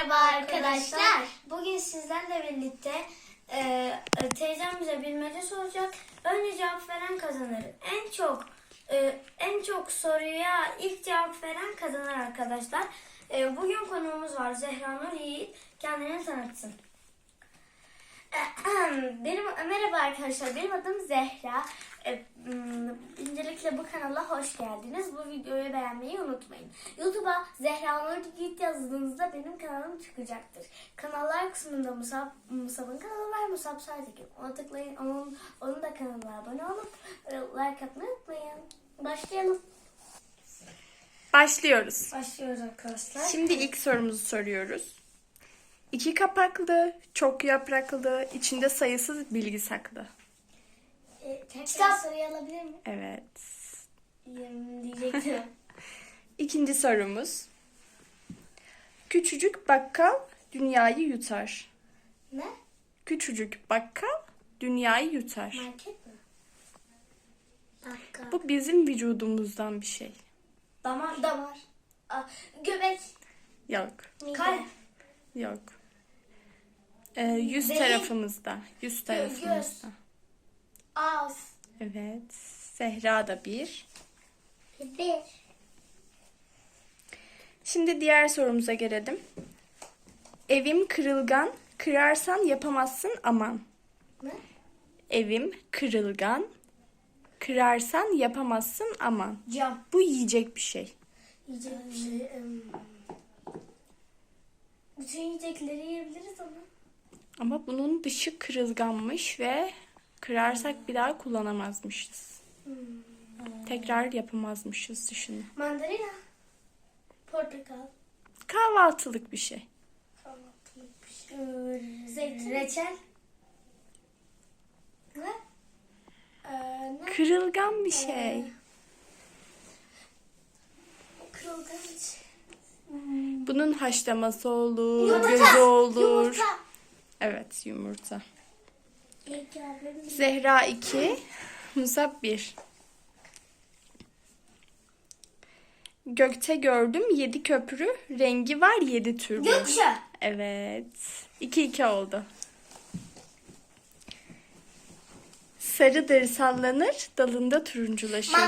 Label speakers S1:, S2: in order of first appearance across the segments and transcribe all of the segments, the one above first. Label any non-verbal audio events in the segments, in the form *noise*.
S1: Merhaba arkadaşlar. Bugün sizlerle birlikte e, teyzem bize bilmece soracak. Önce cevap veren kazanır. En çok e, en çok soruya ilk cevap veren kazanır arkadaşlar. E, bugün konuğumuz var Zehra Nur Yiğit. Kendini tanıtsın. *clears throat* Benim merhaba arkadaşlar. Benim adım Zehra. E, m, Öncelikle bu kanala hoş geldiniz. Bu videoyu beğenmeyi unutmayın. YouTube'a Zehra Nur Yiğit yazdığınızda benim kanalım çıkacaktır. Kanallar kısmında Musab, Musab'ın kanalı var. Musab Sertekin. Ona tıklayın. Onun, onun da kanalına abone olup e, like atmayı unutmayın. Başlayalım.
S2: Başlıyoruz.
S1: Başlıyoruz arkadaşlar.
S2: Şimdi ilk sorumuzu soruyoruz. İki kapaklı, çok yapraklı, içinde sayısız bilgi saklı.
S1: E, tekrar soruyu alabilir miyim?
S2: Evet.
S1: Yem diyecektim. *laughs*
S2: İkinci sorumuz. Küçücük bakkal dünyayı yutar.
S1: ne?
S2: Küçücük bakkal dünyayı yutar.
S1: Market mi? Dakika.
S2: Bu bizim vücudumuzdan bir şey.
S1: Damar. Damar. Aa, göbek.
S2: Yok.
S1: Kalp.
S2: Yok. Ee, yüz
S1: Beyin.
S2: tarafımızda. Yüz tarafımızda.
S1: Ağız.
S2: Evet. Zehra da bir.
S1: Bir.
S2: Şimdi diğer sorumuza gelelim. Evim kırılgan, kırarsan yapamazsın aman.
S1: Ne?
S2: Evim kırılgan, kırarsan yapamazsın aman.
S1: Cam.
S2: Bu yiyecek bir şey.
S1: Yiyecek bir şey. Ama
S2: bunun dışı kırılganmış ve kırarsak bir daha kullanamazmışız. Tekrar yapamazmışız dışını.
S1: Mandalina. Portakal.
S2: Kahvaltılık bir şey.
S1: Kahvaltılık bir şey. Zeytin. Reçel. Ne? Ee, ne?
S2: Kırılgan bir şey.
S1: Kırılgan bir şey.
S2: Bunun haşlaması olur,
S1: Yumurta.
S2: gözü olur.
S1: Yumurta.
S2: Evet, yumurta. Zehra 2, Musab 1. Gökte gördüm yedi köprü, rengi var yedi türlü.
S1: Gökşen.
S2: Evet. 2-2 oldu. Sarıdır sallanır, dalında turunculaşır. *laughs*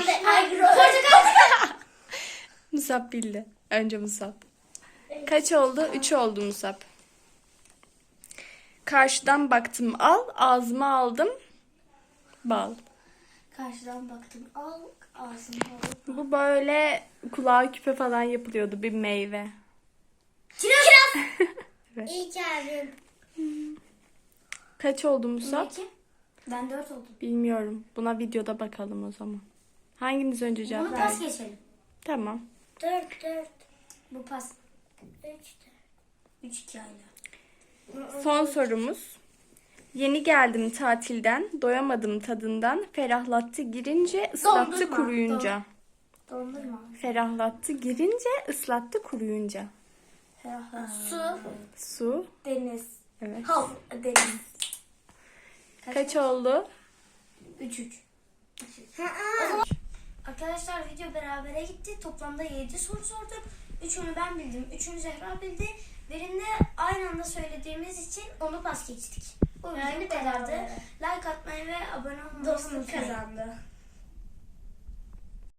S2: Musab bildi. Önce Musab. Kaç oldu? 3 oldu Musab. Karşıdan baktım al, ağzıma aldım bal.
S1: Karşıdan baktım. Al ağzını al.
S2: Bu böyle kulağa küpe falan yapılıyordu bir meyve.
S1: Kiraz. *laughs*
S2: Evet.
S1: İyi ki abim.
S2: Kaç oldu?
S1: Peki. Ben dört oldum.
S2: Bilmiyorum. Buna videoda bakalım o zaman. Hanginiz önce cevap
S1: Bunu pas geçelim.
S2: Tamam.
S1: Dört dört. Bu pas. Üç dört. Üç iki hala.
S2: Son sorumuz. Yeni geldim tatilden, doyamadım tadından, ferahlattı girince, ıslattı
S1: Dondurma,
S2: kuruyunca.
S1: Dondurma.
S2: Ferahlattı girince, ıslattı kuruyunca.
S1: Su.
S2: Su.
S1: Deniz.
S2: Evet.
S1: Hav. Deniz.
S2: Kaç oldu?
S1: Üç üç. Arkadaşlar video berabere gitti. Toplamda 7 soru sorduk. Üçünü ben bildim. Üçünü Zehra bildi. Birinde aynı anda söylediğimiz için onu pas geçtik. Bu video bu kadardı. Like atmayı ve abone olmayı
S3: Dostluk kazandı.